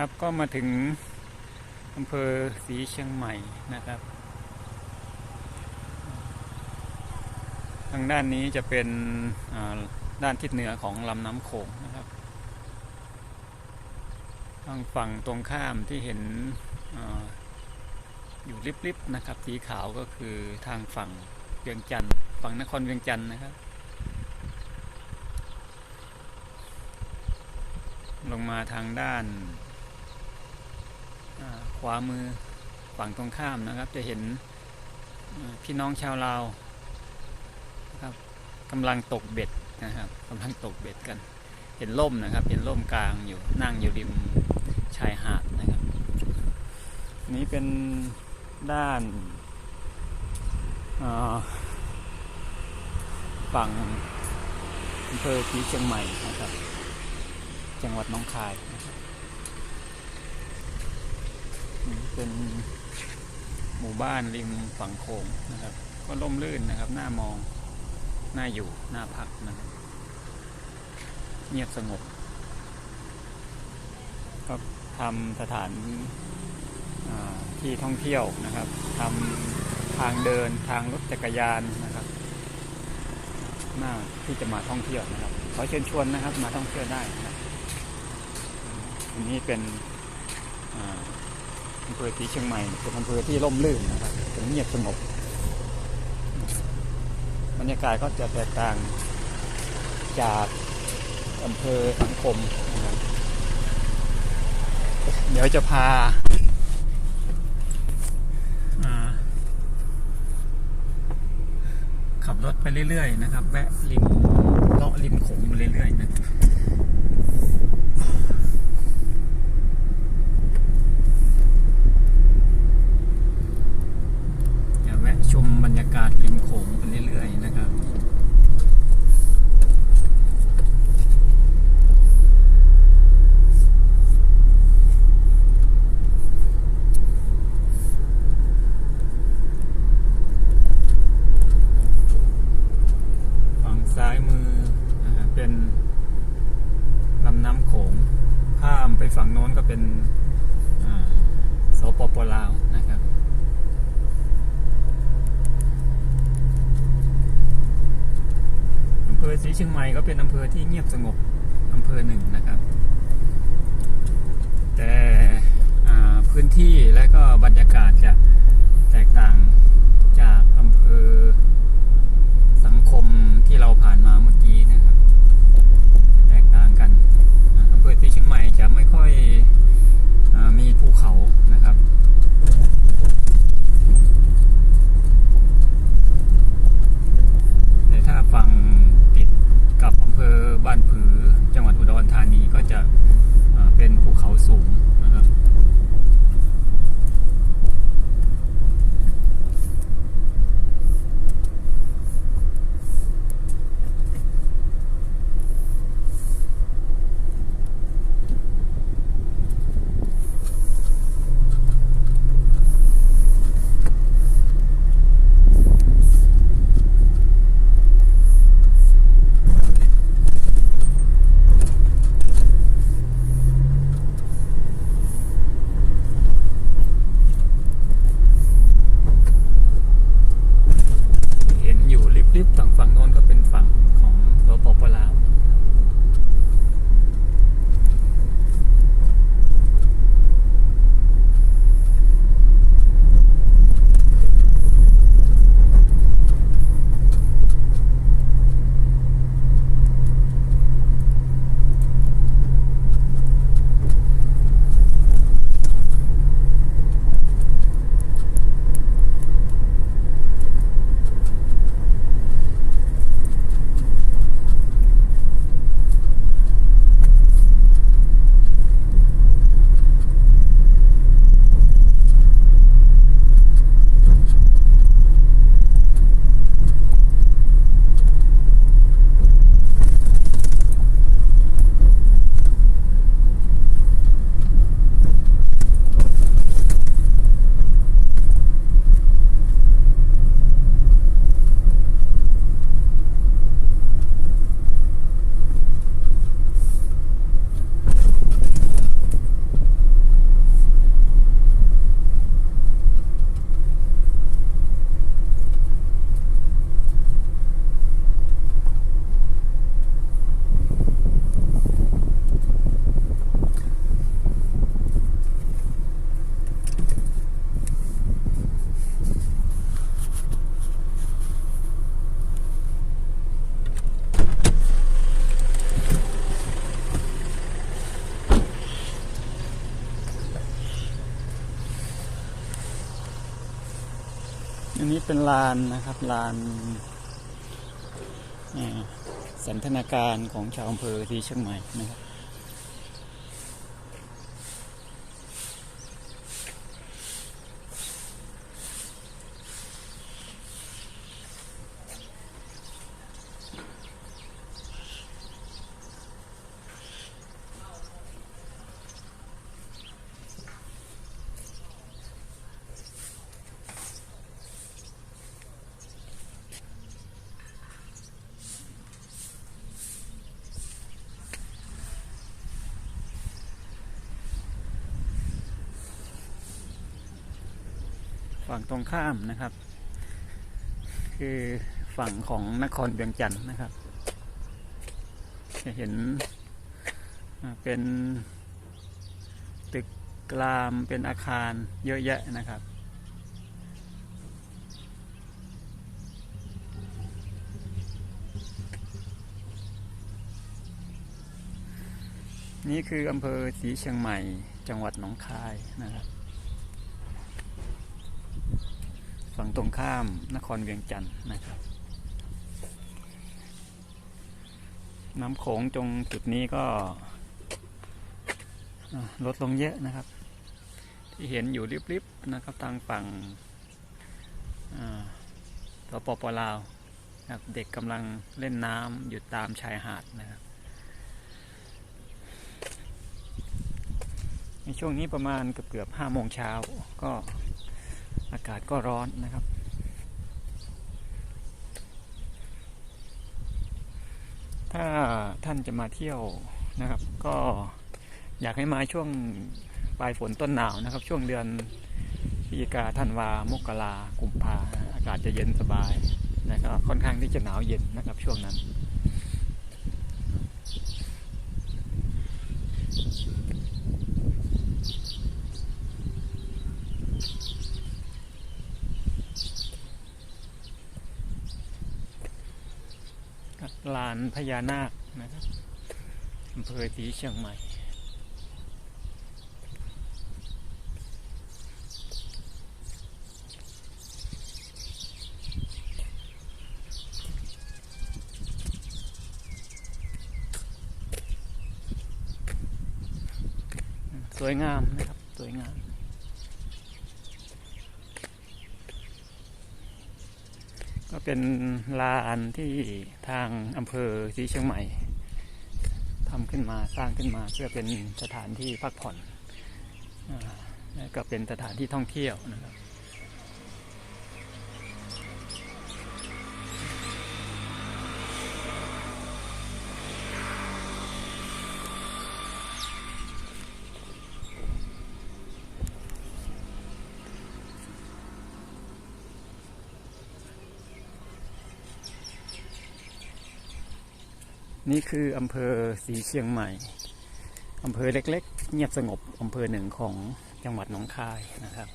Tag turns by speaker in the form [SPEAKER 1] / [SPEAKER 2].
[SPEAKER 1] ครับก็มาถึงอำเภอศรีเชียงใหม่นะครับ ทางด้านนี้จะเป็นด้านทิศเหนือของลำน้ำโขงนะครับทางฝั่งตรงข้ามที่เห็นออยู่ริบๆนะครับ สีขาวก็คือทางฝั่งเวียงจันทร์ฝั่งนครเวียงจันทร์นะครับ ลงมาทางด้าน วามือฝั่งตรงข้ามนะครับ จะเห็นพี่น้องชาวลาวนะครับกำลังตกเบ็ดนะครับกำลังตกเบ็ดกัน เห็นล่มนะครับ เห็นล่มกลางอยู่นั่งอยู่ริมชายหาดนะครับ นี้เป็นด้านฝั่งอำเภอศรีเชียงใหม่นะครับ จังหวัดน้องคายนะครับ เป็นหมู่บ้านริมฝั่งโขงนะครับ ก็ร่มรื่นนะครับหน่ามองหน่าอยู่หน่าพักนะครับเงียบสงบก็ทำสถานที่ท่องเที่ยวนะครับทำทางเดินทางรถจักรยานนะครับน่าที่จะมาท่องเที่ยวนะครับขอเชิญชวนนะครับมาท่องเที่ยวได้นะครับอันนี้เป็น อำเภอที่เชียงใหม่เป็นอำเภอที่ร่มรื่นนะครับเป็นเงียบสงบบรรยากาศก็จะแตกต่างจากอำเภอสังคมนะครับเดี๋ยวจะพาอ่าขับรถไปเรื่อยๆนะครับ แวะริมเลาะริมโขงไปเรื่อยๆนะ อย่าแวะชมบรรยากาศริมโขงไปเรื่อยๆนะครับ ฝั่งซ้ายมือนะครับเป็นลำน้ำโขง ข้ามไปฝั่งโน้นก็เป็นอ่าสปปลาวนะครับ อำ เภอศรีเชียงใหม่ก็เป็นอำเภอที่เงียบสงบอำเภอหนึ่งนะครับ แต่พื้นที่และก็บรรยากาศจะ นี้เป็นลานนะครับลานสันทนาการของชาวอำเภอที่เชียงใหม่นะครับ ฝั่งตรงข้ามนะครับ คือฝั่งของนครเวียงจันทร์นะครับ จะเห็นเป็นตึกกรามเป็นอาคารเยอะแยะนะครับนี่คืออำเภอศรีเชียงใหม่จังหวัดหนองคายนะครับ ฝั่งตรงข้ามนครเวียงจันทร์นะครับ น้ำโขงตรงจุดนี้ก็ลดลงเยอะนะครับ ที่เห็นอยู่ริบๆนะครับทางฝั่งอ่าสปปลาวนะครับเด็กกำลังเล่นน้ำอยู่ตามชายหาดนะครับ ในช่วงนี้ประมาณเกือบเกือบห้าโมงเช้าก็ อากาศก็ร้อนนะครับ ถ้าท่านจะมาเที่ยวนะครับ ก็อยากให้มาช่วงปลายฝนต้นหนาวนะครับ ช่วงเดือนพฤศจิกาธันวามกรากุมภาอากาศจะเย็นสบายนะครับ ค่อนข้างที่จะหนาวเย็นนะครับช่วงนั้น ลานพญานาคนะครับอำเภอศรีเชียงใหม่ สวยงามนะครับ สวยงาม เป็นลานที่ทางอำเภอสีเชียงใหม่ทำขึ้นมาสร้างขึ้นมาเพื่อเป็นสถานที่พักผ่อนอและก็เป็นสถานที่ท่องเที่ยวนะครับ นี่คืออำเภอสีเชียงใหม่ อำเภอเล็ก ๆ เงียบสงบ อำเภอหนึ่งของจังหวัดหนองคายนะครับ